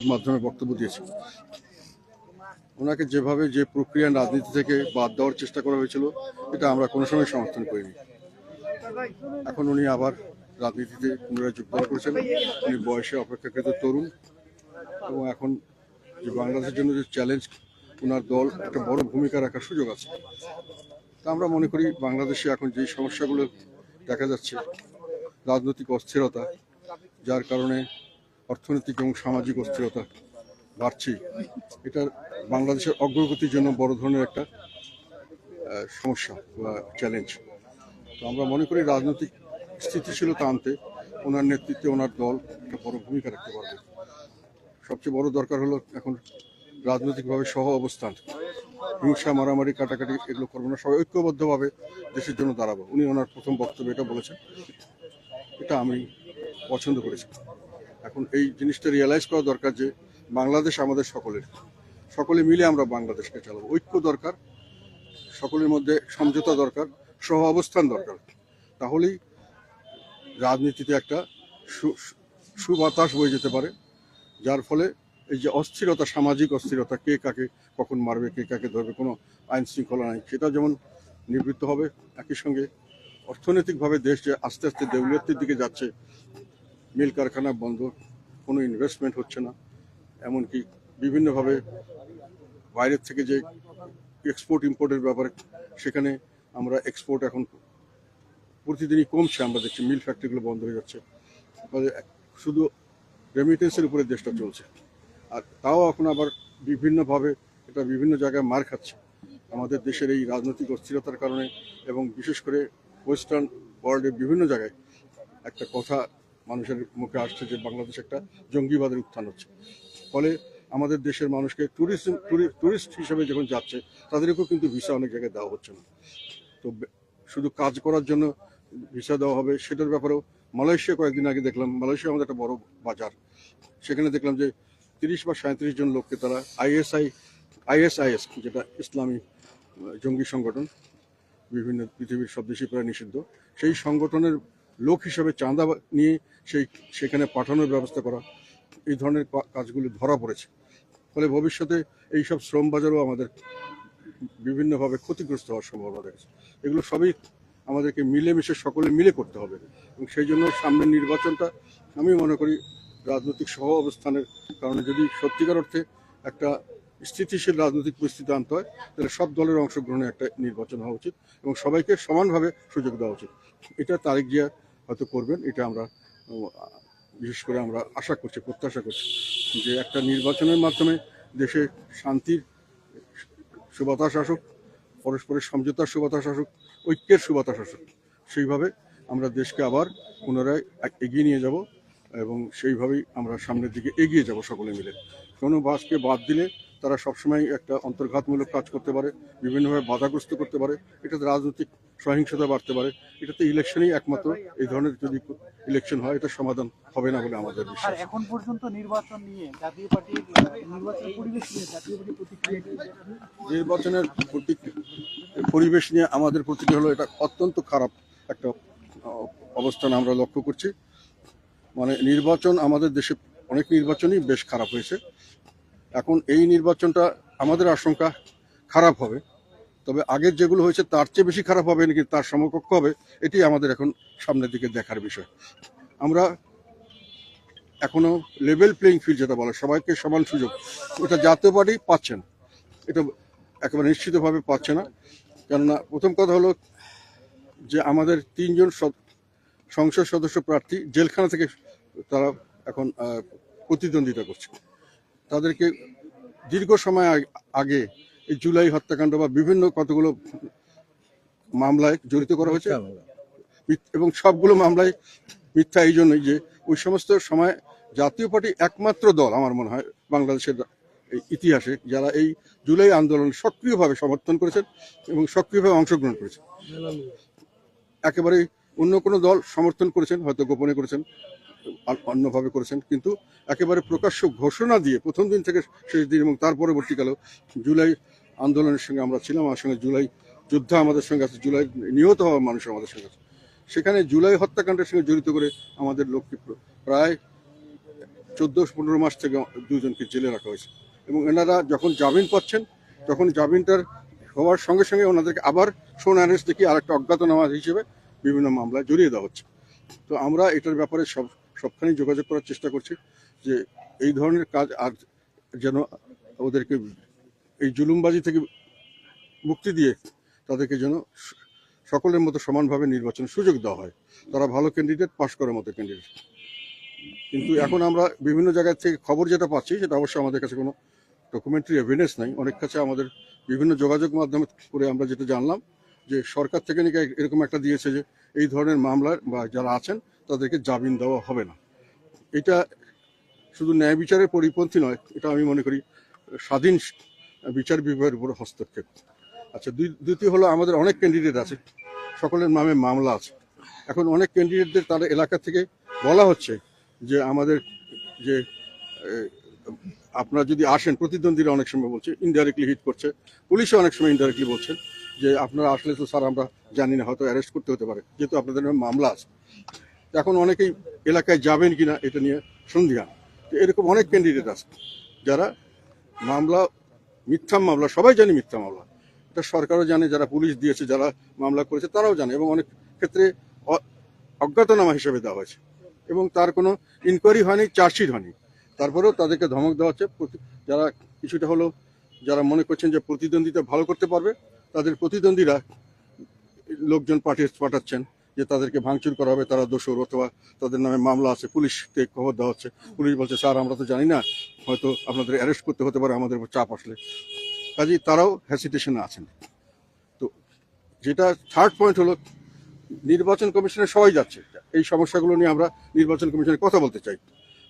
মাধ্যমে বক্তব্য দিয়েছি ওনাকে যেভাবে যে প্রক্রিয়া রাজনীতি থেকে বাদ দেওয়ার চেষ্টা করা হয়েছিল, এটা আমরা কোনো সময় সমর্থন করিনি। এখন উনি আবার রাজনীতিতে পুনরায় যোগদান করেছেন। উনি বয়সে অপেক্ষাকৃত তরুণ এবং এখন যে বাংলাদেশের জন্য যে চ্যালেঞ্জ ওনার দল একটা বড় ভূমিকা রাখার সুযোগ আছে। তা আমরা মনে করি বাংলাদেশে এখন যে সমস্যাগুলো দেখা যাচ্ছে, রাজনৈতিক অস্থিরতা, যার কারণে অর্থনৈতিক এবং সামাজিক অস্থিরতা বাড়ছে। এটা বাংলাদেশের অগ্রগতির জন্য বড় ধরনের একটা সমস্যা বা চ্যালেঞ্জ তো আমরা মনে করি রাজনৈতিক স্থিতিশীলতা আনতে ওনার নেতৃত্বে ওনার দল একটা বড় ভূমিকা রাখতে পারবে। সবচেয়ে বড় দরকার হলো এখন রাজনৈতিকভাবে সহ অবস্থান। হিংসা, মারামারি, কাটাকাটি এগুলো করব না। সবাই ঐক্যবদ্ধভাবে দেশের জন্য দাঁড়াবো। উনি ওনার প্রথম বক্তব্য এটা বলেছেন। এটা আমি পছন্দ করেছি। এখন এই জিনিসটা রিয়েলাইজ করা দরকার যে বাংলাদেশ আমাদের সকলের। সকলে মিলে আমরা বাংলাদেশকে চালাবো। ঐক্য দরকার, সকলের মধ্যে সমঝোতা দরকার, সহ অবস্থান দরকার। তাহলেই রাজনীতিতে একটা সুবাতাস বয়ে যেতে পারে, যার ফলে এই যে অস্থিরতা, সামাজিক অস্থিরতা, কে কাকে কখন মারবে, কে কাকে ধরবে, কোনো আইন শৃঙ্খলা নাই, সেটা যেমন নিবৃত্ত হবে, একই সঙ্গে অর্থনৈতিকভাবে দেশ যে আস্তে আস্তে দেউলিয়তের দিকে যাচ্ছে মিল কারখানা বন্ধ, কোনো ইনভেস্টমেন্ট হচ্ছে না। এমনকি বিভিন্নভাবে বাইরের থেকে যে এক্সপোর্ট ইম্পোর্টের ব্যাপারে, সেখানে আমরা এক্সপোর্ট এখন প্রতিদিনই কমছে, আমরা দেখছি মিল ফ্যাক্টরিগুলো বন্ধ হয়ে যাচ্ছে। শুধু রেমিটেন্সের উপরে দেশটা চলছে। আর তাও এখন আবার বিভিন্নভাবে এটা বিভিন্ন জায়গায় মার খাচ্ছে। আমাদের দেশের এই রাজনৈতিক অস্থিরতার কারণে এবং বিশেষ করে ওয়েস্টার্ন ওয়ার্ল্ডের বিভিন্ন জায়গায় একটা কথা মানুষের মুখে আসছে যে বাংলাদেশ একটা জঙ্গিবাদের উত্থান হচ্ছে। ফলে আমাদের দেশের মানুষকে ট্যুরিজম ট্যুরিস্ট হিসেবে যখন যাচ্ছে, তাদেরকেও কিন্তু ভিসা অনেক জায়গায় দেওয়া হচ্ছে না। তো শুধু কাজ করার জন্য ভিসা দেওয়া হবে, সেটার ব্যাপারেও মালয়েশিয়া কয়েকদিন আগে দেখলাম, মালয়েশিয়া আমাদের একটা বড় বাজার। সেখানে দেখলাম যে তিরিশ বা সাঁত্রিশ জন লোককে তারা আইএসআই আইএসআইএস যেটা ইসলামী জঙ্গি সংগঠন, বিভিন্ন পৃথিবীর সব দেশই প্রায় নিষিদ্ধ। সেই সংগঠনের লোক হিসেবে চাঁদা নিয়ে সেই সেখানে পাঠানোর ব্যবস্থা করা, এই ধরনের কাজগুলি ধরা পড়েছে। ফলে ভবিষ্যতে এই সব শ্রম বাজারও আমাদের বিভিন্নভাবে ক্ষতিগ্রস্ত হওয়ার সম্ভাবনা রয়েছে। এগুলো সবই আমাদেরকে মিলেমিশে সকলে মিলে করতে হবে। এবং সেই জন্য সামনের নির্বাচনটা আমি মনে করি রাজনৈতিক সহ অবস্থানের কারণে যদি সত্যিকার অর্থে একটা স্থিতিশীল রাজনৈতিক পরিস্থিতি আনতে হয়, তাহলে সব দলের অংশগ্রহণে একটা নির্বাচন হওয়া উচিত এবং সবাইকে সমানভাবে সুযোগ দেওয়া উচিত। এটা তারিখ জিয়া হয়তো করবেন, এটা আমরা বিশেষ করে আমরা আশা করছি, প্রত্যাশা করছি যে একটা নির্বাচনের মাধ্যমে দেশে শান্তির সুবাতাস আসুক, পরস্পরের সমঝোতার সুবাতাস আসুক, ঐক্যের সুবাতাস আসুক, সেইভাবে আমরা দেশকে আবার পুনরায় এগিয়ে নিয়ে যাব। এবং সেইভাবেই আমরা সামনের দিকে এগিয়ে যাব সকলে মিলে। কোনো বাসকে বাদ দিলে তারা সবসময় একটা অন্তর্ঘাতমূলক কাজ করতে পারে বিভিন্নভাবে বাধাগ্রস্ত করতে পারে এটাতে রাজনৈতিক সহিংসতা বাড়তে পারে এটাতে ইলেকশনই একমাত্র এই ধরনের যদি ইলেকশন হয় এটা সমাধান হবে না বলে আমাদের বিশ্বাস। এখন পর্যন্ত নির্বাচন নিয়ে জাতীয় পার্টির নির্বাচন পরিবেশ নিয়ে জাতীয় নির্বাচনের প্রতি- পরিবেশ নিয়ে আমাদের প্রতিক্রিয়া হলো এটা অত্যন্ত খারাপ একটা অবস্থান আমরা লক্ষ্য করছি। মানে নির্বাচন আমাদের দেশে অনেক নির্বাচনই বেশ খারাপ হয়েছে। এখন এই নির্বাচনটা আমাদের আশঙ্কা খারাপ হবে। তবে আগের যেগুলো হয়েছে তার চেয়ে বেশি খারাপ হবে নাকি তার সমকক্ষ হবে, এটি আমাদের এখন সামনের দিকে দেখার বিষয়। আমরা এখনও লেভেল প্লেইং ফিল্ড যেটা বলে, সবাইকে সমান সুযোগ। এটা জাতীয় পার্টি পাচ্ছেন, এটা একেবারে নিশ্চিতভাবে পাচ্ছে না। কেননা প্রথম কথা হলো যে আমাদের তিনজন সংসদ সদস্য প্রার্থী জেলখানা থেকে তারা এখন প্রতিদ্বন্দ্বিতা করছে। তাদেরকে দীর্ঘ সময় আগে এই জুলাই হত্যাকাণ্ড বা বিভিন্ন কতগুলো মামলায় জড়িত করা হয়েছে। এবং সবগুলো মামলায় মিথ্যা এই জন্যই যে ওই সমস্ত সময় জাতীয় পার্টি একমাত্র দল আমার মনে হয় বাংলাদেশের ইতিহাসে যারা এই জুলাই আন্দোলন সক্রিয়ভাবে সমর্থন করেছেন এবং সক্রিয়ভাবে অংশগ্রহণ করেছেন। একেবারে অন্য কোনো দল সমর্থন করেছেন, হয়তো গোপনে করেছেন অন্যভাবে করেছেন, কিন্তু একেবারে প্রকাশ্য ঘোষণা দিয়ে প্রথম দিন থেকে শেষ দিন এবং তার পরবর্তীকালেও জুলাই আন্দোলনের সঙ্গে আমরা ছিলাম, আমার সঙ্গে জুলাই যোদ্ধা আমাদের সঙ্গে আছে, জুলাই নিহত হওয়া মানুষ আমাদের সঙ্গে আছে। সেখানে জুলাই হত্যাকাণ্ডের সঙ্গে জড়িত করে আমাদের লোককে প্রায় চোদ্দ, পনেরো মাস থেকে দুজনকে জেলে রাখা হয়েছে। এবং এনারা যখন জামিন পাচ্ছেন, তখন জামিনটার হওয়ার সঙ্গে সঙ্গে ওনাদেরকে আবার সোন অ্যারেস্ট দেখিয়ে আরেকটা অজ্ঞাতনামা হিসেবে বিভিন্ন মামলায় জড়িয়ে দেওয়া হচ্ছে। তো আমরা এটার ব্যাপারে সব, সবখানেই যোগাযোগ করার চেষ্টা করছি যে এই ধরনের কাজ আর যেন ওদেরকে এই জুলুমবাজি থেকে মুক্তি দিয়ে তাদেরকে যেন সকলের মতো সমানভাবে নির্বাচনের সুযোগ দেওয়া হয়। তারা ভালো ক্যান্ডিডেট পাশ করার মতো ক্যান্ডিডেট কিন্তু এখন আমরা বিভিন্ন জায়গা থেকে খবর যেটা পাচ্ছি, সেটা অবশ্যই আমাদের কাছে কোনো ডকুমেন্টারি এভিডেন্স নাই। অনেক কাছে আমাদের বিভিন্ন যোগাযোগ মাধ্যমে করে আমরা যেটা জানলাম যে সরকার থেকে নাকি এরকম একটা দিয়েছে যে এই ধরনের মামলার বা যারা আছেন, তাদেরকে জামিন দেওয়া হবে না। এটা শুধু ন্যায় বিচারের পরিপন্থী নয়, এটা আমি মনে করি স্বাধীন বিচার বিভাগের উপর হস্তক্ষেপ। আচ্ছা দ্বিতীয় হলো আমাদের অনেক ক্যান্ডিডেট আছে, সকলের নামে মামলা আছে। এখন অনেক ক্যান্ডিডেটদের তার এলাকা থেকে বলা হচ্ছে যে আমাদের যে আপনারা যদি আসেন, প্রতিদ্বন্দ্বীরা অনেক সময় বলছে ইনডাইরেক্টলি হিট করছে, পুলিশও অনেক সময় ইনডাইরেক্টলি বলছেন যে আপনারা আসলে তো স্যার, আমরা জানি না, হয়তো অ্যারেস্ট করতে হতে পারে। যেহেতু আপনাদের মামলা আছে। এখন অনেকেই এলাকায় যাবেন কি না এটা নিয়ে সন্ধিহান তো এরকম অনেক ক্যান্ডিডেট আছে যারা মামলা, মিথ্যা মামলা, সবাই জানে মিথ্যা মামলা। এটা সরকারও জানে, যারা পুলিশ দিয়েছে, যারা মামলা করেছে, তারাও জানে এবং অনেক ক্ষেত্রে অজ্ঞাতনামা হিসেবে দেওয়া হয়েছে। এবং তার কোনো ইনকোয়ারি হয়নি চার্জশিট হয়নি। তারপরেও তাদেরকে ধমক দেওয়া হচ্ছে। যারা কিছুটা হলো যারা মনে করছেন যে প্রতিদ্বন্দ্বিতা ভালো করতে পারবে তাদের প্রতিদ্বন্দ্বীরা লোকজন পাঠিয়ে পাঠাচ্ছেন যে তাদেরকে ভাঙচুর করা হবে, তারা দোষর অথবা তাদের নামে মামলা আছে, পুলিশকে খবর দেওয়া হচ্ছে। পুলিশ বলছে, স্যার, আমরা তো জানি না, হয়তো আপনাদের অ্যারেস্ট করতে হতে পারে, আমাদের উপর চাপ আসলে। কাজেই তারাও হ্যাসিটেশনে আছেন। তো যেটা থার্ড পয়েন্ট হলো, নির্বাচন কমিশনে সবাই যাচ্ছে। এই সমস্যাগুলো নিয়ে আমরা নির্বাচন কমিশনে কথা বলতে চাই।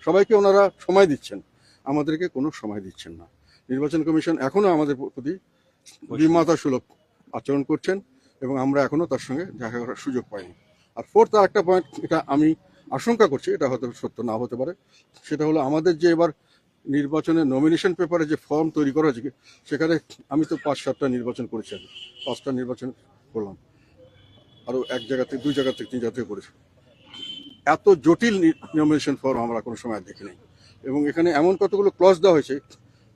সবাইকে ওনারা সময় দিচ্ছেন। আমাদেরকে কোনো সময় দিচ্ছেন না। নির্বাচন কমিশন এখনও আমাদের প্রতি বিমাতা সুলভ আচরণ করছেন এবং আমরা এখনও তার সঙ্গে দেখা করার সুযোগ পাইনি। আর ফোর্থ আর একটা পয়েন্ট এটা আমি আশঙ্কা করছি, এটা হয়তো সত্য না হতে পারে, সেটা হলো আমাদের যে এবার নির্বাচনে নমিনেশন পেপারে যে ফর্ম তৈরি করা হয়েছে, সেখানে আমি তো পাঁচ সাতটা নির্বাচন করেছি আগে, পাঁচটা নির্বাচন করলাম। আরও এক জায়গা থেকে, দুই জায়গা থেকে, তিন জায়গা থেকে করেছি। এত জটিল নমিনেশন ফর্ম আমরা কোনো সময় দেখিনি। এবং এখানে এমন কতগুলো ক্লজ দেওয়া হয়েছে,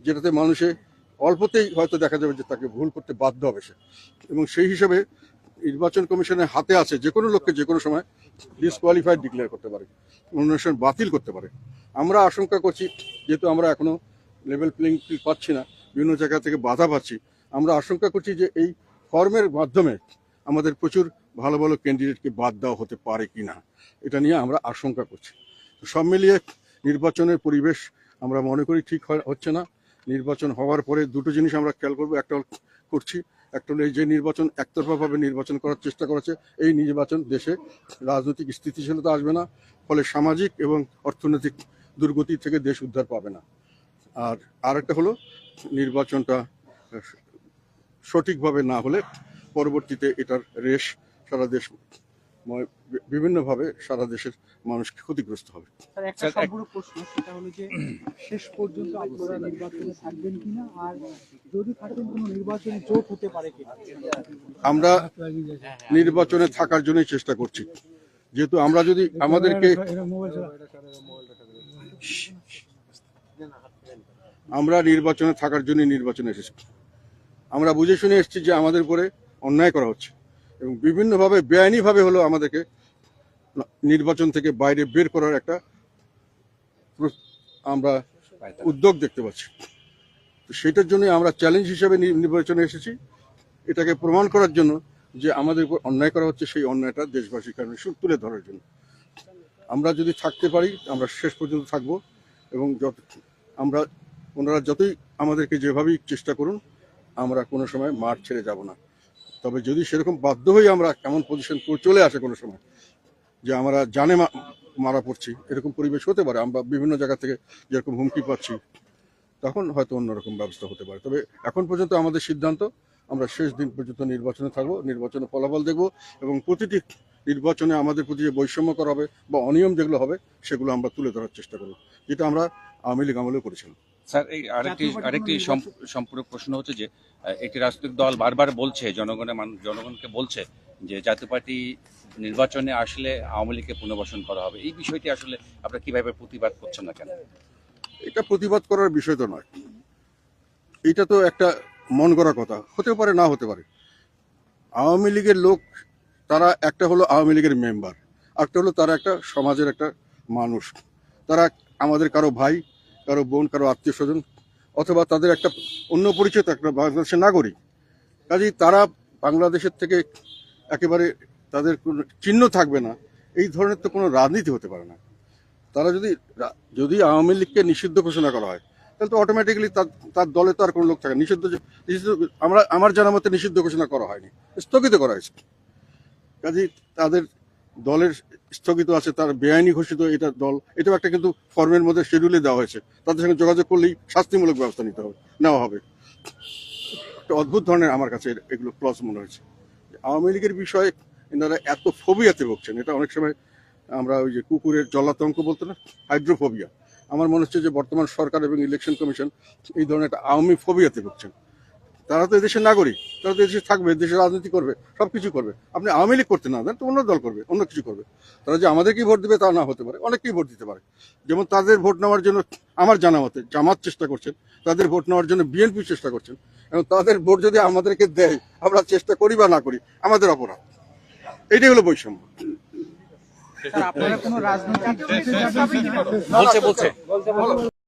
যেটাতে মানুষে অল্পতেই হয়তো দেখা যাবে যে তাকে ভুল করতে বাধ্য হবে সে। এবং সেই হিসাবে নির্বাচন কমিশনের হাতে আছে যে কোনো লোককে যে কোনো সময় ডিসকোয়ালিফাইড ডিক্লেয়ার করতে পারে নমিনেশন বাতিল করতে পারে। আমরা আশঙ্কা করছি, যেহেতু আমরা এখনও লেভেল প্লেইং ফিল্ড পাচ্ছি না, বিভিন্ন জায়গা থেকে বাধা পাচ্ছি, আমরা আশঙ্কা করছি যে এই ফর্মের মাধ্যমে আমাদের প্রচুর ভালো ভালো ক্যান্ডিডেটকে বাদ দেওয়া হতে পারে কি না এটা নিয়ে আমরা আশঙ্কা করছি। সব মিলিয়ে নির্বাচনের পরিবেশ আমরা মনে করি ঠিক হচ্ছে না। নির্বাচন হওয়ার পরে দুটো জিনিস আমরা খেয়াল করব। একটা করছি, একটা হলো এই যে নির্বাচন একতরফাভাবে নির্বাচন করার চেষ্টা করেছে, এই নির্বাচন দেশে রাজনৈতিক স্থিতিশীলতা আসবে না, ফলে সামাজিক এবং অর্থনৈতিক দুর্গতি থেকে দেশ উদ্ধার পাবে না। আর আরেকটা হলো নির্বাচনটা সঠিকভাবে না হলে পরবর্তীতে এটার রেশ সারা দেশ বিভিন্নভাবে সারা দেশের মানুষ ক্ষতিগ্রস্ত হবে। একটা স্যার, এক- সম্পূর্ণ প্রশ্ন সেটা হলো যে শেষ পর্যন্ত আপনারা নির্বাচনে থাকবেন কিনা? আর যদি থাকেন কোনো নির্বাচনে জোট হতে পারে কিনা? আমরা নির্বাচনে থাকার জন্যই চেষ্টা করছি। যেহেতু আমরা যদি আমাদেরকে আমরা নির্বাচনে থাকার জন্য নির্বাচনে এসেছি। আমরা বুঝে শুনে এসেছি যে আমাদের উপরে অন্যায় করা হচ্ছে। এবং বিভিন্নভাবে বেআইনিভাবে হলো আমাদেরকে নির্বাচন থেকে বাইরে বের করার একটা আমরা উদ্যোগ দেখতে পাচ্ছি। তো সেটার জন্য আমরা চ্যালেঞ্জ হিসেবে নির্বাচনে এসেছি। এটাকে প্রমাণ করার জন্য যে আমাদের উপর অন্যায় করা হচ্ছে সেই অন্যায়টা দেশবাসীর কারণে তুলে ধরার জন্য। আমরা যদি থাকতে পারি, আমরা শেষ পর্যন্ত থাকব এবং যত আমরা ওনারা যতই আমাদেরকে যেভাবেই চেষ্টা করুন, আমরা কোনো সময় মাঠ ছেড়ে যাব না। তবে যদি সেরকম বাধ্য হয়ে আমরা এমন পজিশন চলে আসে কোনো সময়, যে আমরা জানে মারা পড়ছি, এরকম পরিবেশ হতে পারে, আমরা বিভিন্ন জায়গা থেকে যেরকম হুমকি পাচ্ছি, তখন হয়তো অন্যরকম ব্যবস্থা হতে পারে। তবে এখন পর্যন্ত আমাদের সিদ্ধান্ত, আমরা শেষ দিন পর্যন্ত নির্বাচনে থাকব, নির্বাচনে ফলাফল দেখব এবং প্রতিটি নির্বাচনে আমাদের প্রতি যে বৈষম্য করা হবে বা অনিয়ম যেগুলো হবে, সেগুলো আমরা তুলে ধরার চেষ্টা করব, যেটা আমরা আওয়ামী লীগ আমলেও করেছিলাম। স্যার এই আরেকটি আরেকটি সম্প- সম্পূরক প্রশ্ন হচ্ছে যে একটি রাজনৈতিক দল বারবার বলছে জনগণের মানুষ জনগণকে বলছে যে জাতীয় পার্টি নির্বাচনে আসলে আওয়ামী লীগকে পুনর্বাসন করা হবে। এই বিষয়টি আসলে আপনারা কীভাবে প্রতিবাদ করছেন না কেন? এটা প্রতিবাদ করার বিষয় তো নয়। এটা তো একটা মন করা কথা। হতে পারে না হতে পারে। আওয়ামী লীগের লোক তারা একটা হলো আওয়ামী লীগের মেম্বার একটা হলো তারা একটা সমাজের একটা মানুষ। তারা আমাদের কারও ভাই কারও বোন, কারও আত্মীয় স্বজন অথবা তাদের একটা অন্য পরিচয় একটা বাংলাদেশের নাগরিক। কাজেই তারা বাংলাদেশের থেকে একেবারে তাদের কোনো চিহ্ন থাকবে না। এই ধরনের তো কোনো রাজনীতি হতে পারে না। তারা যদি যদি আওয়ামী লীগকে নিষিদ্ধ ঘোষণা করা হয়, তাহলে তো অটোমেটিক্যালি তার তার দলে তো আর কোনো লোক থাকে নিষিদ্ধ নিষিদ্ধ, আমরা, আমার জানা মতে নিষিদ্ধ ঘোষণা করা হয়নি। স্থগিত করা হয়েছে। কাজেই তাদের দলের স্থগিত আছে, তার বেআইনি ঘোষিত এটা দল, এটাও একটা কিন্তু ফর্মের মধ্যে শিডিউলে দেওয়া হয়েছে। তাদের সঙ্গে যোগাযোগ করলেই শাস্তিমূলক ব্যবস্থা নিতে হবে, নেওয়া হবে। অদ্ভুত ধরনের আমার কাছে এগুলো ক্লস মনে হয়েছে। আওয়ামী লীগের বিষয়ে এনারা এত ফোবিয়াতে ভুগছেন, এটা অনেক সময় আমরা ওই যে কুকুরের জলাতঙ্ক বলতো না হাইড্রোফোবিয়া আমার মনে হচ্ছে যে বর্তমান সরকার এবং ইলেকশন কমিশন এই ধরনের একটা আওয়ামী ফোবিয়াতে ভুগছেন। তারা তো এদেশের নাগরিক তারা তো এদেশে থাকবে দেশে রাজনীতি করবে সব কিছু করবে আপনি আওয়ামী লীগ করতে না দেন তো অন্য দল করবে অন্য কিছু করবে তারা যে আমাদেরকেই ভোট দেবে তা না হতে পারে অনেকেই ভোট দিতে পারে যেমন তাদের ভোট নেওয়ার জন্য আমার জানা মতে জামাত চেষ্টা করছেন তাদের ভোট নেওয়ার জন্য বিএনপি চেষ্টা করছেন এবং তাদের ভোট যদি আমাদেরকে দেয় আমরা চেষ্টা করি বা না করি আমাদের অপরাধ এটাই হলো বৈষম্য? বলছে বলছে